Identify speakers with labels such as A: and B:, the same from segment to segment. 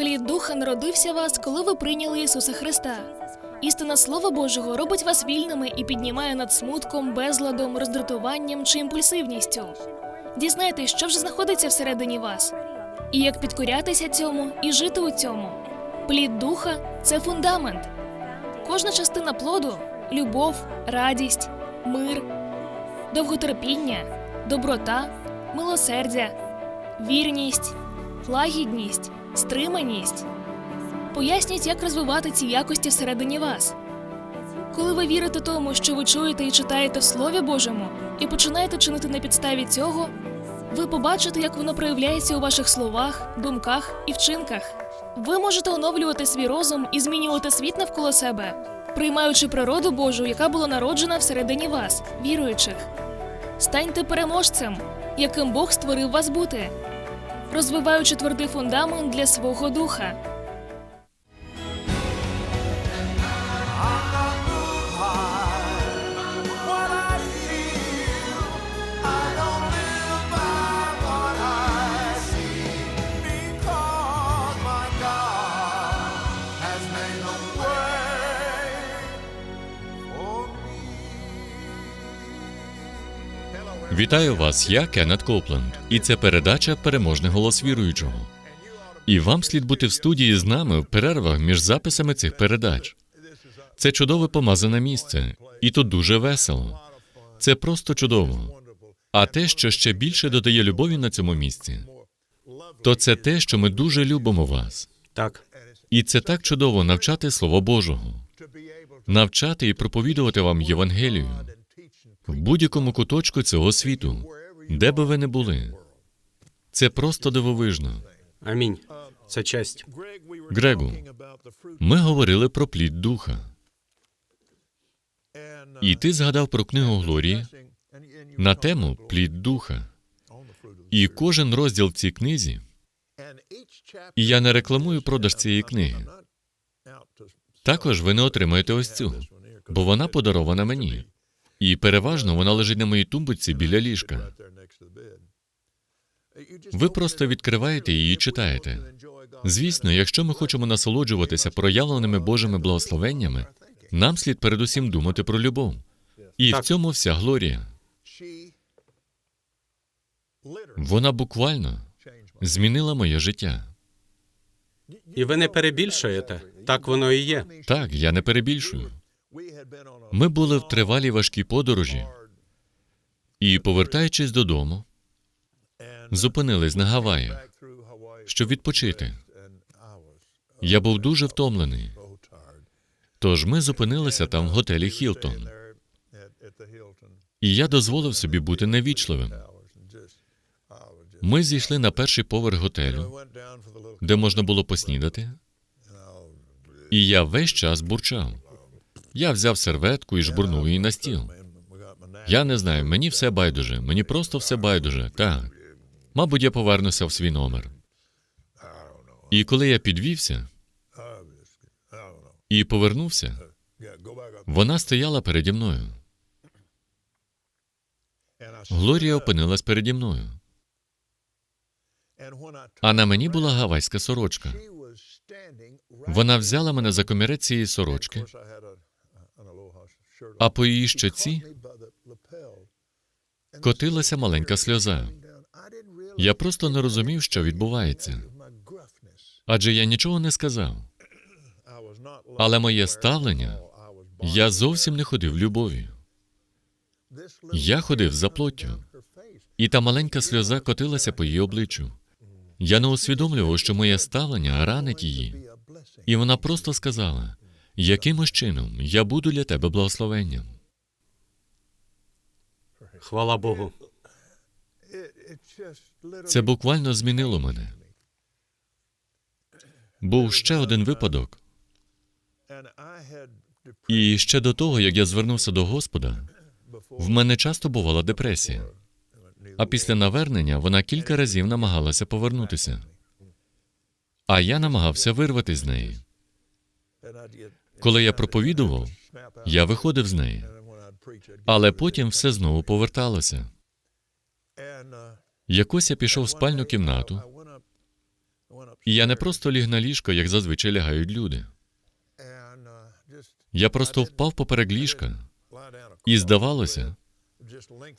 A: Плід духа народився вас, коли ви прийняли Ісуса Христа. Істина Слова Божого робить вас вільними і піднімає над смутком, безладом, роздратуванням чи імпульсивністю. Дізнайтесь, що вже знаходиться всередині вас, і як підкорятися цьому і жити у цьому. Плід духа це фундамент. Кожна частина плоду любов, радість, мир, довготерпіння, доброта, милосердя, вірність, лагідність, стриманість. Поясніть, як розвивати ці якості всередині вас. Коли ви вірите тому, що ви чуєте і читаєте в Слові Божому, і починаєте чинити на підставі цього, ви побачите, як воно проявляється у ваших словах, думках і вчинках. Ви можете оновлювати свій розум і змінювати світ навколо себе, приймаючи природу Божу, яка була народжена всередині вас, віруючих. Станьте переможцем, яким Бог створив вас бути, розвиваючи твердий фундамент для свого духа.
B: Вітаю вас, я Кеннет Копленд, і це передача Переможний голос віруючого. І вам слід бути в студії з нами в перервах між записами цих передач. Це чудове помазане місце, і тут дуже весело. Це просто чудово. А те, що ще більше додає любові на цьому місці, то це те, що ми дуже любимо вас.
C: Так,
B: І це так чудово навчати Слово Божого, навчати і проповідувати вам Євангелію в будь-якому куточку цього світу, де би ви не були. Це просто дивовижно.
C: амінь. Це честь.
B: Грегу, ми говорили про плід духа, і ти згадав про книгу Глорії на тему плід духа. І кожен розділ в цій книзі, і я не рекламую продаж цієї книги. Також ви не отримаєте ось цю, бо вона подарована мені. І переважно вона лежить на моїй тумбочці біля ліжка. Ви просто відкриваєте її і читаєте. Звісно, якщо ми хочемо насолоджуватися проявленими Божими благословеннями, нам слід передусім думати про любов. І в цьому вся глорія. Вона буквально змінила моє життя.
C: І ви не перебільшуєте. Так воно і є.
B: Так, я не перебільшую. Ми були в тривалій важкій подорожі, і, повертаючись додому, зупинились на Гаваях, щоб відпочити. Я був дуже втомлений. Тож ми зупинилися там в готелі Хілтон, і я дозволив собі бути невічливим. Ми зійшли на перший поверх готелю, де можна було поснідати, і я весь час бурчав. Я взяв серветку і жбурнув її на стіл. Я не знаю, мені все байдуже, мені просто все байдуже. Так. Мабуть, я повернуся в свій номер. І коли я підвівся і повернувся, вона стояла переді мною. Глорія опинилась переді мною. А на мені була гавайська сорочка. Вона взяла мене за комірець цієї сорочки, а по її щоці котилася маленька сльоза. Я просто не розумів, що відбувається, адже я нічого не сказав. Але моє ставлення я зовсім не ходив любові. Я ходив за плоттю, і та маленька сльоза котилася по її обличчю. Я не усвідомлював, що моє ставлення ранить її, і вона просто сказала: якимось чином я буду для тебе благословенням.
C: Хвала Богу.
B: Це буквально змінило мене. Був ще один випадок, і ще до того, як я звернувся до Господа, в мене часто бувала депресія. А після навернення вона кілька разів намагалася повернутися. А я намагався вирвати з неї. Коли я проповідував, я виходив з неї, але потім все знову поверталося. Якось я пішов в спальню кімнату, І я не просто ліг на ліжко, як зазвичай лягають люди. Я просто впав поперек ліжка, і здавалося,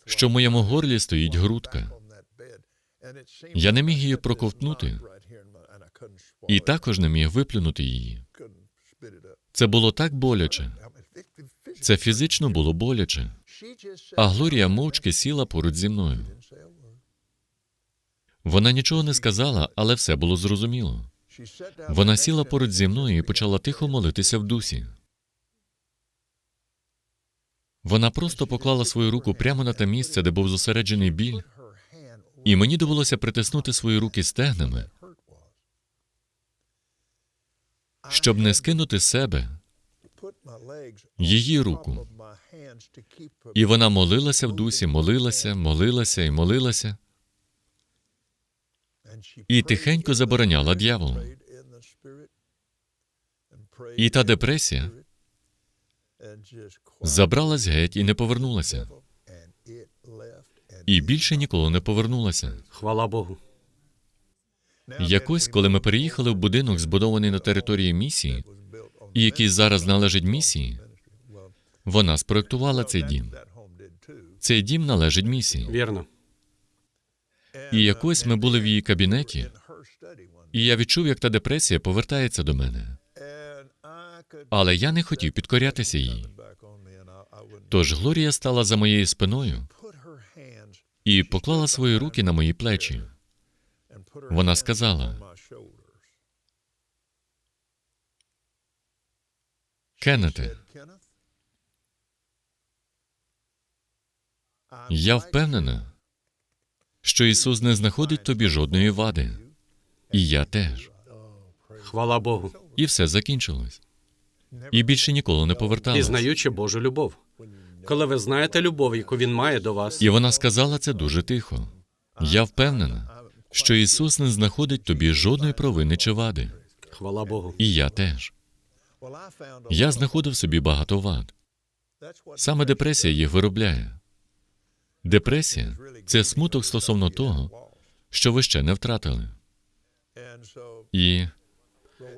B: що в моєму горлі стоїть грудка. Я не міг її проковтнути і також не міг виплюнути її. Це було так боляче. Це фізично було боляче. А Глорія мовчки сіла поруч зі мною. Вона нічого не сказала, але все було зрозуміло. Вона сіла поруч зі мною і почала тихо молитися в дусі. Вона просто поклала свою руку прямо на те місце, де був зосереджений біль, і мені довелося притиснути свої руки стегнами, щоб не скинути себе її руку. І вона молилася в дусі, молилася, молилася і молилася, і тихенько забороняла дьяволу. І та депресія забралась геть і не повернулася. І більше ніколи не повернулася.
C: Хвала Богу.
B: Якось, коли ми переїхали в будинок, збудований на території місії, і який зараз належить місії, вона спроектувала цей дім. Цей дім належить місії.
C: Вірно.
B: І якось ми були в її кабінеті, і я відчув, як та депресія повертається до мене. Але я не хотів підкорятися їй. Тож Глорія стала за моєю спиною і поклала свої руки на мої плечі. Вона сказала, Кеннете, я впевнена, що Ісус не знаходить тобі жодної вади. І я теж.
C: Хвала Богу.
B: І все закінчилось. І більше ніколи не поверталась.
C: Пізнаючи Божу любов. Коли ви знаєте любов, яку він має до вас,
B: І вона сказала це дуже тихо. Я впевнена, що Ісус не знаходить тобі жодної провини чи вади.
C: хвала Богу.
B: І я теж. Я знаходив собі багато вад. Саме депресія їх виробляє. Депресія це смуток стосовно того, що ви ще не втратили. І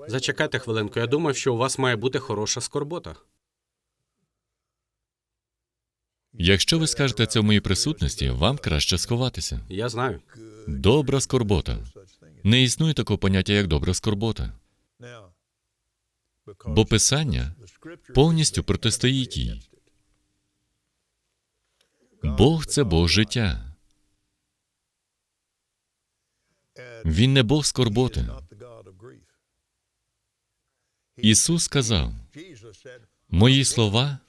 C: Зачекайте хвилинку. Я думав, що у вас має бути хороша скорбота.
B: Якщо ви скажете це в моїй присутності, вам краще сховатися.
C: Я знаю.
B: Добра скорбота. Не існує такого поняття, як добра скорбота, бо писання повністю протистоїть їй. Бог це Бог життя. Він не Бог скорботи. Ісус сказав: Мої слова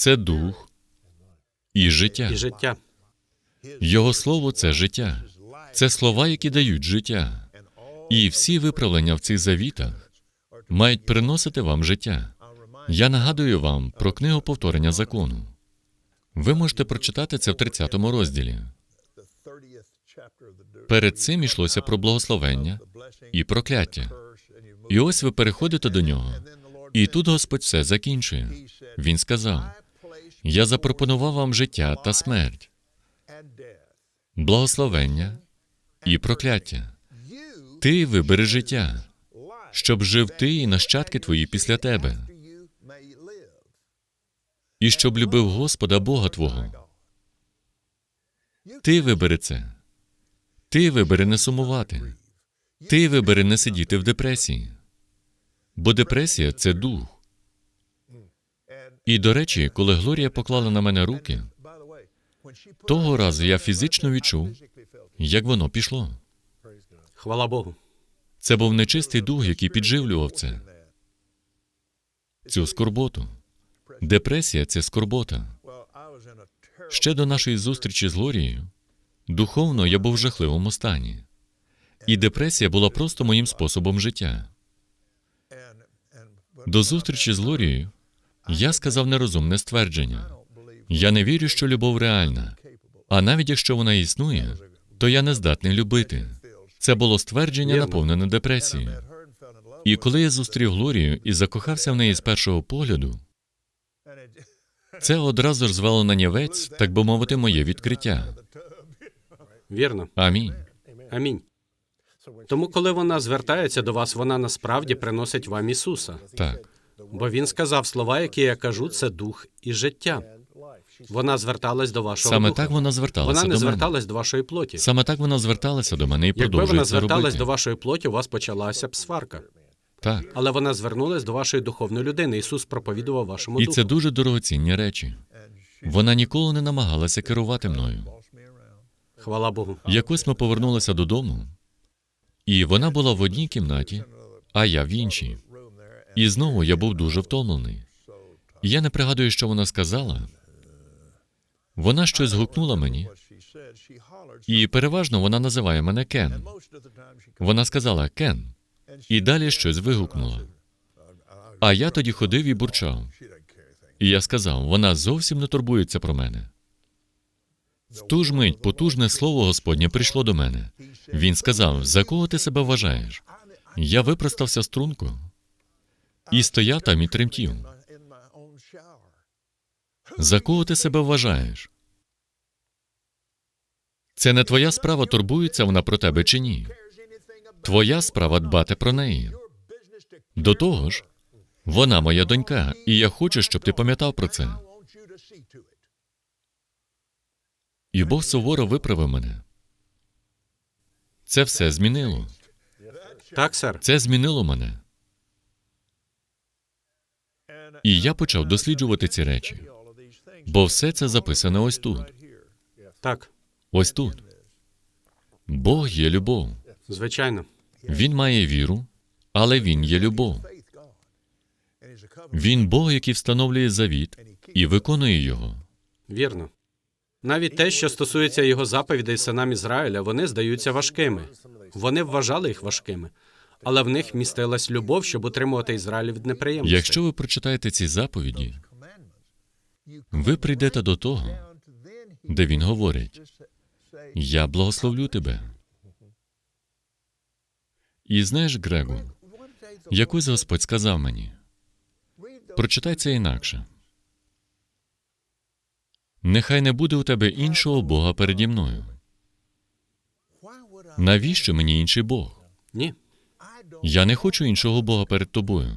B: це дух і життя.
C: І життя.
B: Його слово це життя. Це слова, які дають життя. І всі виправлення в цих завітах мають приносити вам життя. Я нагадую вам про книгу повторення закону. Ви можете прочитати це в 30 розділі. Перед цим йшлося про благословення і прокляття. І ось ви переходите до нього. І тут Господь все закінчує. Він сказав: Я запропонував вам життя та смерть, благословення і прокляття. Ти вибери життя, щоб жив ти і нащадки твої після тебе, і щоб любив Господа Бога Твого. Ти вибери це. Ти вибери не сумувати. Ти вибери не сидіти в депресії. Бо депресія це дух. І, до речі, коли Глорія поклала на мене руки, того разу я фізично відчув, як воно пішло.
C: Хвала Богу.
B: Це був нечистий дух, який підживлював це. Цю скорботу. Депресія це скорбота. Ще до нашої зустрічі з Глорією духовно я був в жахливому стані. І депресія була просто моїм способом життя. До зустрічі з Глорією я сказав нерозумне ствердження. Я не вірю, що любов реальна. А навіть якщо вона існує, то я не здатний любити. Це було ствердження, наповнене депресією. І коли я зустрів Глорію і закохався в неї з першого погляду, це одразу ж звело на нівець, так би мовити, моє відкриття.
C: Вірно.
B: Амінь.
C: Амінь. Тому, коли вона звертається до вас, вона насправді приносить вам Ісуса.
B: Так.
C: Бо він сказав слова, які я кажу, це дух і життя. Вона зверталась до вашого
B: Саме
C: духа.
B: так вона зверталася
C: Вона не
B: до мене.
C: зверталась до вашої плоті.
B: Саме так вона зверталася до мене і
C: Якби
B: продовжує
C: вона зверталась
B: робити.
C: до вашої плоті, у вас почалася б сварка.
B: Так.
C: Але вона звернулась до вашої духовної людини. Ісус проповідував вашому
B: І
C: духу.
B: це дуже дорогоцінні речі. Вона ніколи не намагалася керувати мною.
C: Хвала Богу.
B: Якось ми повернулися додому, і вона була в одній кімнаті, а я в іншій. І знову я був дуже втомлений. Я не пригадую, що вона сказала. Вона щось гукнула мені, і переважно вона називає мене Кен. Вона сказала Кен, і далі щось вигукнула. А я тоді ходив і бурчав. І я сказав, вона зовсім не турбується про мене. В ту ж мить потужне слово Господнє прийшло до мене. Він сказав: За кого ти себе вважаєш? Я випростався струнку і стояв там і тремтів. За кого ти себе вважаєш? Це не твоя справа, турбується вона про тебе чи ні. Твоя справа дбати про неї. До того ж, вона моя донька, і я хочу, щоб ти пам'ятав про це. І Бог суворо виправив мене. Це все змінило.
C: Так, сер.
B: Це змінило мене. І я почав досліджувати ці речі, бо все це записано ось тут.
C: Так,
B: Ось тут. Бог є любов.
C: звичайно.
B: Він має віру, але він є любов. Він Бог, який встановлює завіт і виконує його.
C: Вірно. Навіть те, що стосується його заповідей синам Ізраїля, вони здаються важкими. Вони вважали їх важкими, але в них містилась любов, щоб утримувати Ізраїль від неприємностей.
B: Якщо ви прочитаєте ці заповіді, ви прийдете до того, де він говорить: Я благословлю тебе. І знаєш, Грегу, якось Господь сказав мені: прочитай це інакше. Нехай не буде у тебе іншого Бога переді мною. Навіщо мені інший Бог?
C: Ні.
B: Я не хочу іншого Бога перед тобою.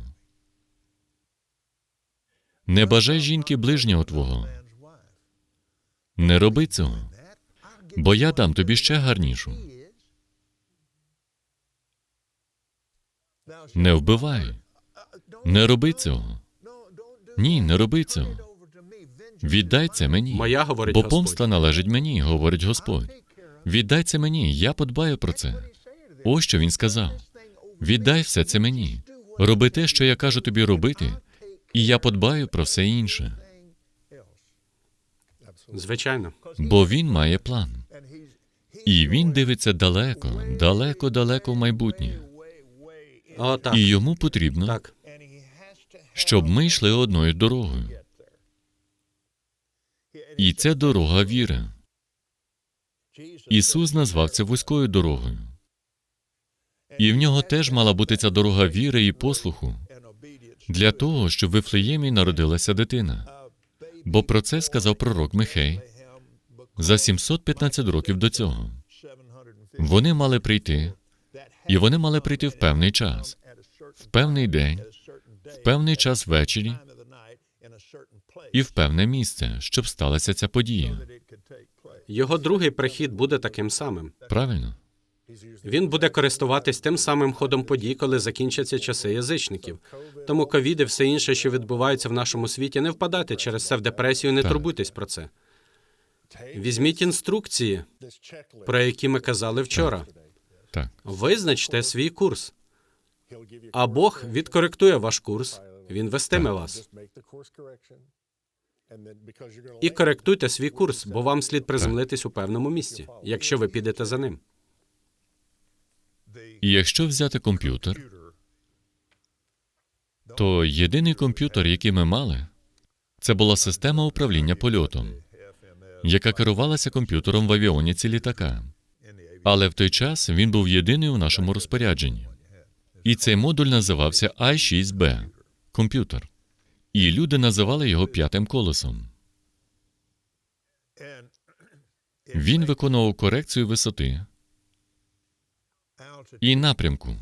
B: Не бажай жінки ближнього твого. Не роби цього, бо я дам тобі ще гарнішу. Не вбивай. Не роби цього. Ні, не роби цього. Віддай це мені.
C: Моя говорить
B: Бо помста належить мені, говорить Господь. Віддай це мені, я подбаю про це. Ось що він сказав. Віддай все це мені. Роби те, що я кажу тобі робити, і я подбаю про все інше.
C: Звичайно.
B: Бо він має план. І він дивиться далеко, далеко, далеко в майбутнє.
C: О, так.
B: І йому потрібно,
C: Так.
B: щоб ми йшли одною дорогою. І це дорога віри. Ісус назвав це вузькою дорогою. І в нього теж мала бути ця дорога віри і послуху для того, щоб в Вифлеємі народилася дитина. Бо про це сказав пророк Михей за 715 років до цього. Вони мали прийти, і вони мали прийти в певний час, в певний день, в певний час ввечері і в певне місце, щоб сталася ця подія.
C: Його другий прихід буде таким самим.
B: Правильно?
C: Він буде користуватись тим самим ходом подій, коли закінчаться часи язичників. Тому ковід і все інше, що відбувається в нашому світі, не впадайте через це в депресію, не
B: Так.
C: турбуйтесь про це. Візьміть інструкції, про які ми казали вчора.
B: Так.
C: Визначте свій курс. А Бог відкоректує ваш курс, він вестиме вас. І коректуйте свій курс, бо вам слід приземлитись у певному місці, якщо ви підете за ним.
B: Якщо взяти комп'ютер, то єдиний комп'ютер, який ми мали, це була система управління польотом, яка керувалася комп'ютером в авіоніці літака. Але в той час він був єдиний у нашому розпорядженні. І цей модуль називався i6B комп'ютер. І люди називали його п'ятим колесом. Він виконував корекцію висоти і напрямку.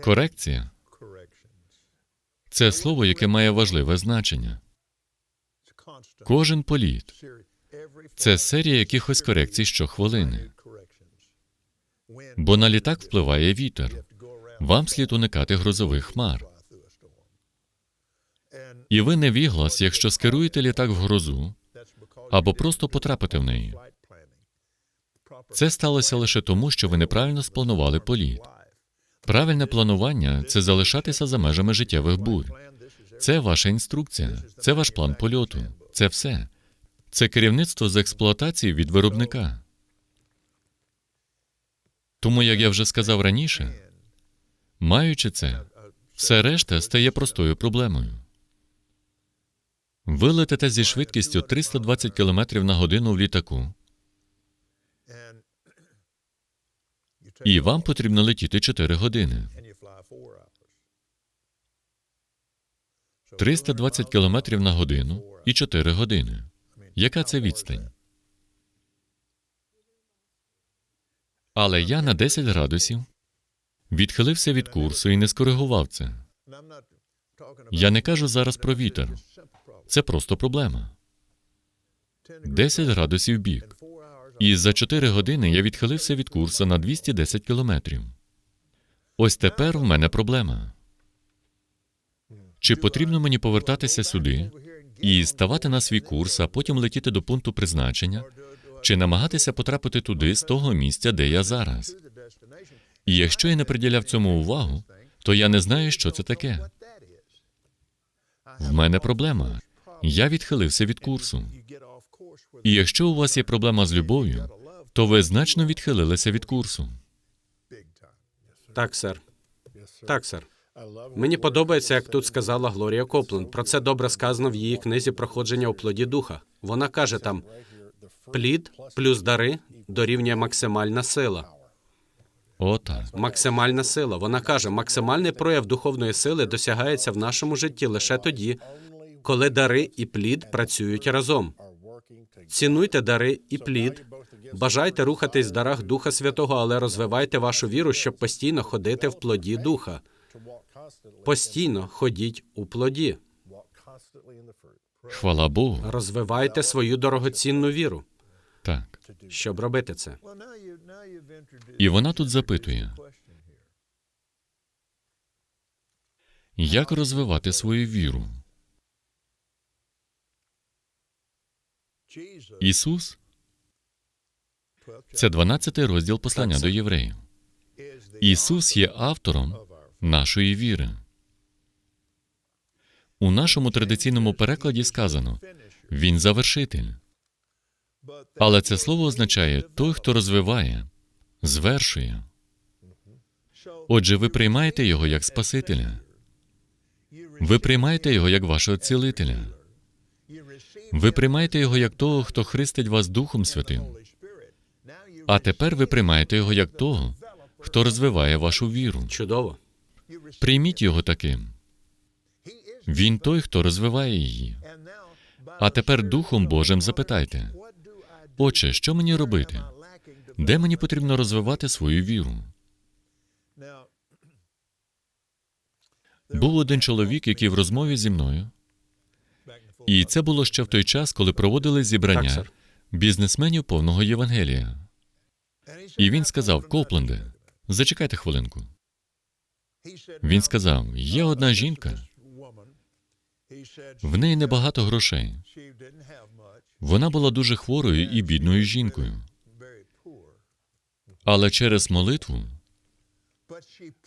B: Корекція це слово, яке має важливе значення. Кожен політ це серія якихось корекцій щохвилини. Бо на літак впливає вітер. Вам слід уникати грозових хмар. І ви не віглас, якщо скеруєте літак в грозу або просто потрапите в неї. Це сталося лише тому, що ви неправильно спланували політ. Правильне планування це залишатися за межами життєвих бурь. Це ваша інструкція, це ваш план польоту. Це все. Це керівництво з експлуатації від виробника. Тому, як я вже сказав раніше, маючи це, все решта стає простою проблемою. Ви летите зі швидкістю 320 км на годину в літаку, і вам потрібно летіти 4 години. 320 км на годину і 4 години. Яка це відстань? Але я на 10 градусів відхилився від курсу і не скоригував це. Я не кажу зараз про вітер. Це просто проблема. 10 градусів бік. І за 4 години я відхилився від курсу на 210 кілометрів. Ось тепер в мене проблема. Чи потрібно мені повертатися сюди і ставати на свій курс, а потім летіти до пункту призначення, чи намагатися потрапити туди з того місця, де я зараз? І якщо я не приділяв цьому увагу, то я не знаю, що це таке. В мене проблема. Я відхилився від курсу. І якщо у вас є проблема з любов'ю, то ви значно відхилилися від курсу.
C: Так, сер. Так, сер. Мені подобається, як тут сказала Глорія Копленд. Про це добре сказано в її книзі проходження у плоді духа. Вона каже там: плід плюс дари дорівнює максимальна сила.
B: Отак.
C: Максимальна сила. Вона каже, максимальний прояв духовної сили досягається в нашому житті лише тоді, коли дари і плід працюють разом. Цінуйте дари і плід. Бажайте рухатись в дарах Духа Святого, але розвивайте вашу віру, щоб постійно ходити в плоді духа. Постійно ходіть у плоді.
B: Хвала Богу.
C: Розвивайте свою дорогоцінну віру,
B: Так.
C: щоб робити це.
B: І вона тут запитує: як розвивати свою віру? Ісус це 12 розділ послання до євреїв. Ісус є автором нашої віри. У нашому традиційному перекладі сказано Він завершитель. Але це слово означає той, хто розвиває, звершує. Отже, ви приймаєте його як Спасителя. Ви приймаєте його як вашого цілителя. Ви приймаєте його як того, хто хрестить вас Духом Святим. А тепер ви приймаєте його як того, хто розвиває вашу віру.
C: Чудово.
B: Прийміть його таким. Він той, хто розвиває її. А тепер Духом Божим запитайте: Отче, що мені робити? Де мені потрібно розвивати свою віру? Був один чоловік, який в розмові зі мною, і це було ще в той час, коли проводили зібрання бізнесменів повного Євангелія. І він сказав: Копленде, зачекайте хвилинку. Він сказав: є одна жінка, в неї небагато грошей. Вона була дуже хворою і бідною жінкою. Але через молитву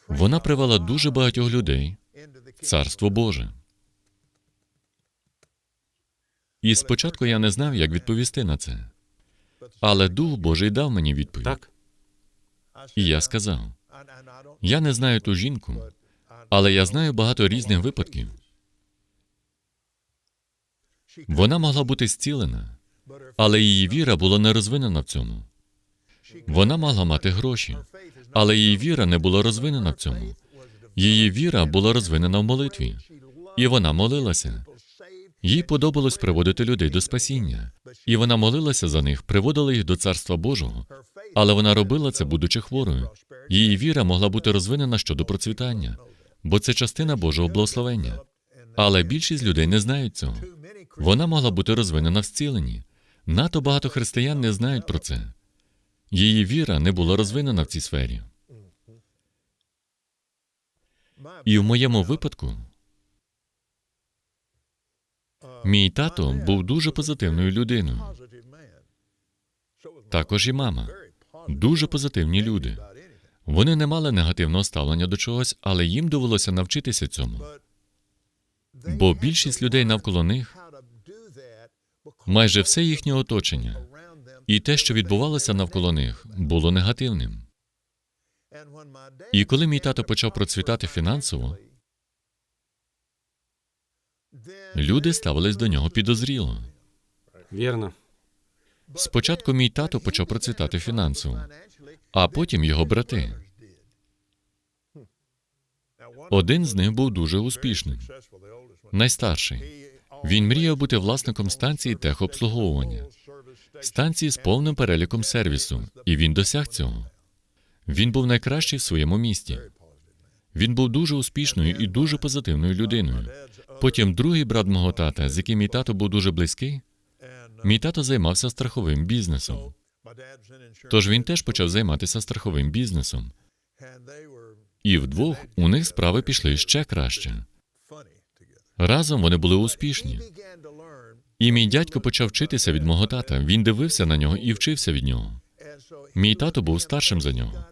B: вона привела дуже багатьох людей в Царство Боже. І спочатку я не знав, як відповісти на це. Але Дух Божий дав мені відповідь.
C: Так,
B: І я сказав: я не знаю ту жінку, але я знаю багато різних випадків. Вона могла бути зцілена, але її віра була не розвинена в цьому. Вона могла мати гроші, але її віра не була розвинена в цьому. Її віра була розвинена в молитві, і вона молилася. Їй подобалось приводити людей до спасіння, і вона молилася за них, приводила їх до царства Божого. Але вона робила це, будучи хворою. Її віра могла бути розвинена щодо процвітання, бо це частина Божого благословення. Але більшість людей не знають цього. Вона могла бути розвинена в зціленні. Надто багато християн не знають про це. Її віра не була розвинена в цій сфері. І в моєму випадку мій тато був дуже позитивною людиною. Також і мама. Дуже позитивні люди. Вони не мали негативного ставлення до чогось, але їм довелося навчитися цьому. Бо більшість людей навколо них, майже все їхнє оточення, і те, що відбувалося навколо них, було негативним. І коли мій тато почав процвітати фінансово, люди ставились до нього підозріло.
C: Вірно.
B: Спочатку мій тато почав процвітати фінансово, а потім його брати. Один з них був дуже успішним, найстарший. Він мріяв бути власником станції техобслуговування, станції з повним переліком сервісу, і він досяг цього. Він був найкращий в своєму місті. Він був дуже успішною і дуже позитивною людиною. Потім другий брат мого тата, з яким мій тато був дуже близький, мій тато займався страховим бізнесом. Тож він теж почав займатися страховим бізнесом. І вдвох у них справи пішли ще краще. Разом вони були успішні. І мій дядько почав вчитися від мого тата. Він дивився на нього і вчився від нього. Мій тато був старшим за нього.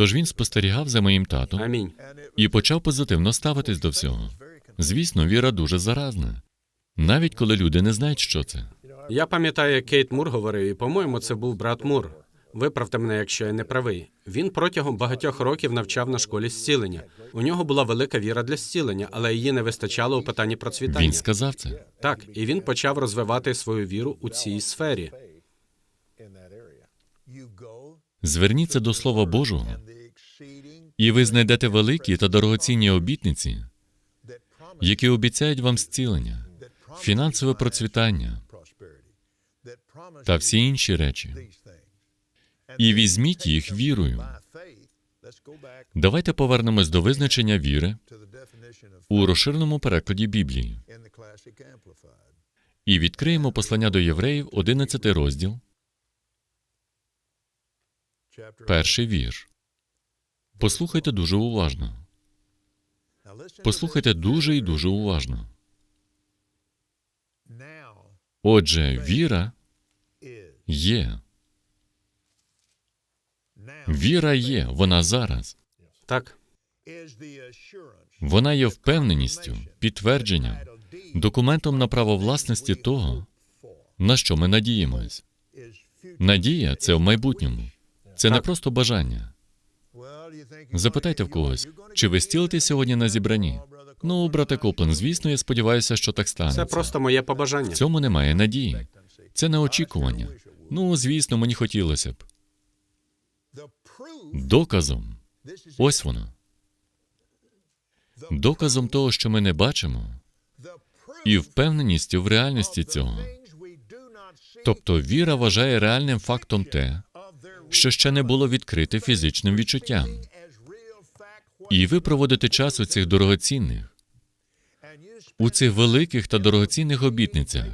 B: Тож він спостерігав за моїм татом
C: Амінь.
B: і почав позитивно ставитись до всього. Звісно, віра дуже заразна, навіть коли люди не знають, що це.
C: Я пам'ятаю, як Кейт Мур говорив, і по-моєму, це був брат Мур. Виправте мене, якщо я не правий. Він протягом багатьох років навчав на школі зцілення. У нього була велика віра для зцілення, але її не вистачало у питанні процвітання.
B: Він сказав це.
C: Так, і він почав розвивати свою віру у цій сфері.
B: Зверніться до Слова Божого, і ви знайдете великі та дорогоцінні обітниці, які обіцяють вам зцілення, фінансове процвітання та всі інші речі. І візьміть їх вірою. Давайте повернемось до визначення віри у розширеному перекладі Біблії і відкриємо послання до євреїв, 11 розділ, перший вірш. Послухайте дуже уважно. Послухайте дуже і дуже уважно. Отже, віра є. Віра є, вона зараз.
C: Так,
B: Вона є впевненістю, підтвердженням, документом на право власності того, на що ми надіємось. Надія це в майбутньому. Це не просто бажання. Запитайте в когось, чи ви стілите сьогодні на зібранні? Ну, брате Коплен, звісно, я сподіваюся, що так станеться.
C: це просто моє
B: В
C: побажання.
B: цьому немає надії. Це не очікування. Ну, звісно, мені хотілося б. Доказом, ось воно. Доказом того, що ми не бачимо, і впевненістю в реальності цього. Тобто віра вважає реальним фактом те, що ще не було відкрите фізичним відчуттям. І ви проводите час у цих дорогоцінних, у цих великих та дорогоцінних обітницях.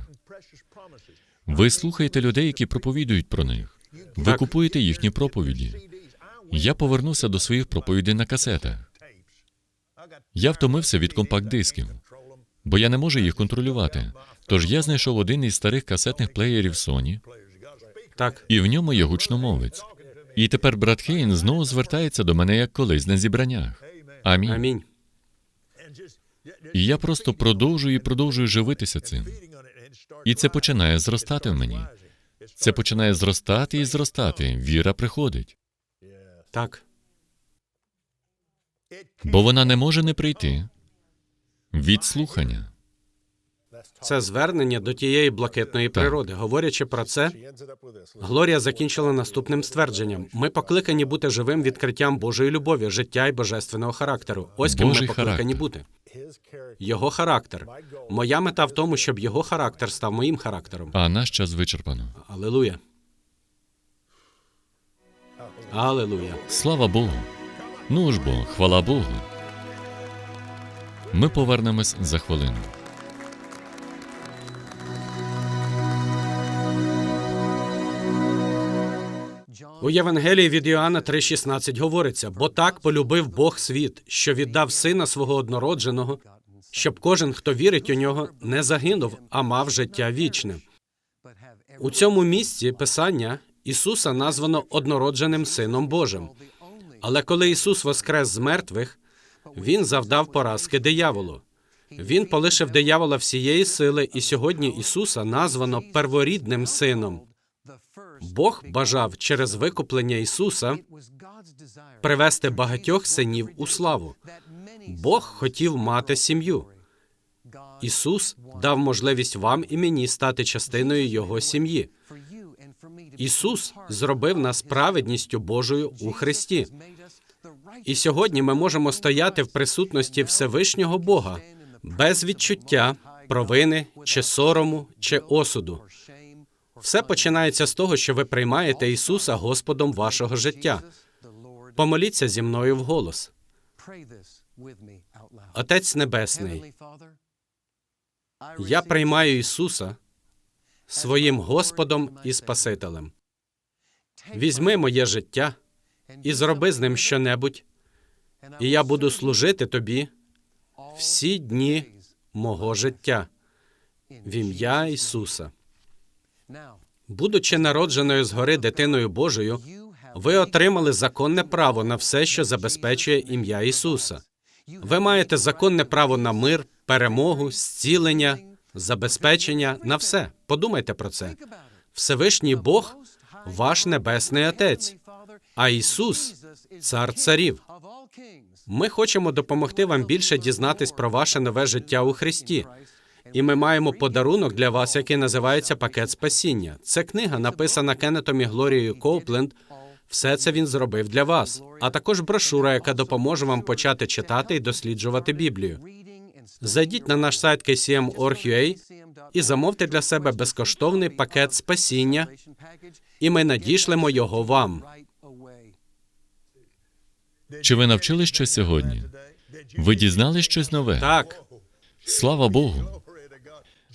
B: Ви слухаєте людей, які проповідують про них. Ви купуєте їхні проповіді. Я повернувся до своїх проповідей на касетах. Я втомився від компакт-дисків, бо я не можу їх контролювати. Тож я знайшов один із старих касетних плеєрів Sony,
C: Так,
B: і в ньому є гучномовець. І тепер брат Хейн знову звертається до мене як колись на зібраннях. Амінь.
C: амінь.
B: І я просто продовжую і продовжую живитися цим. І це починає зростати в мені. Це починає зростати і зростати. Віра приходить,
C: Так,
B: бо вона не може не прийти від слухання.
C: Це звернення до тієї блакитної природи. Говорячи про це, Глорія закінчила наступним ствердженням: ми покликані бути живим відкриттям Божої любові, життя і божественного характеру. Ось ким
B: Божий
C: ми покликані
B: характер.
C: бути. Його характер. Моя мета в тому, щоб його характер став моїм характером.
B: А наш час вичерпано.
C: Алелуя. Алелуя.
B: Слава Богу. Ну ж бо, хвала Богу. Ми повернемось за хвилину.
C: У Євангелії від Іоанна 3,16 говориться: бо так полюбив Бог світ, що віддав сина свого однородженого, щоб кожен, хто вірить у нього, не загинув, а мав життя вічне. У цьому місці Писання Ісуса названо однородженим Сином Божим. Але коли Ісус воскрес з мертвих, Він завдав поразки дияволу. Він полишив диявола всієї сили, і сьогодні Ісуса названо перворідним сином. Бог бажав через викуплення Ісуса привести багатьох синів у славу. Бог хотів мати сім'ю. Ісус дав можливість вам і мені стати частиною Його сім'ї. Ісус зробив нас праведністю Божою у Христі. І сьогодні ми можемо стояти в присутності Всевишнього Бога без відчуття, провини чи сорому, чи осуду. Все починається з того, що ви приймаєте Ісуса Господом вашого життя. Помоліться зі мною вголос. Отець Небесний, я приймаю Ісуса своїм Господом і Спасителем. Візьми моє життя і зроби з ним щонебудь, і я буду служити тобі всі дні мого життя в ім'я Ісуса. Будучи народженою згори дитиною Божою, ви отримали законне право на все, що забезпечує ім'я Ісуса. Ви маєте законне право на мир, перемогу, зцілення, забезпечення на все. Подумайте про це. Всевишній Бог ваш небесний Отець, а Ісус цар царів. Ми хочемо допомогти вам більше дізнатись про ваше нове життя у Христі. І ми маємо подарунок для вас, який називається Пакет спасіння. Це книга, написана Кеннетом і Глорією Коупленд. Все це він зробив для вас, а також брошура, яка допоможе вам почати читати і досліджувати Біблію. Зайдіть на наш сайт kcm.org.ua і замовте для себе безкоштовний пакет спасіння, і ми надішлемо його вам.
B: Чи ви навчили щось сьогодні? Ви дізнали щось нове?
C: Так,
B: Слава Богу.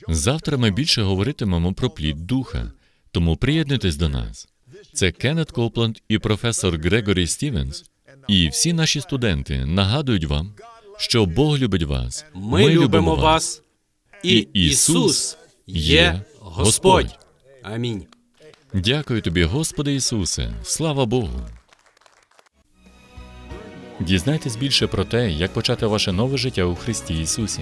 B: Завтра ми більше говоритимемо про плід духа, тому приєднуйтесь до нас. Це Кеннет Копланд і професор Грегорі Стівенс, і всі наші студенти нагадують вам, що Бог любить вас.
C: ми, любимо вас, і Ісус є Господь. Амінь.
B: Дякую тобі, Господи Ісусе. Слава Богу. Дізнайтесь більше про те, як почати ваше нове життя у Христі Ісусі.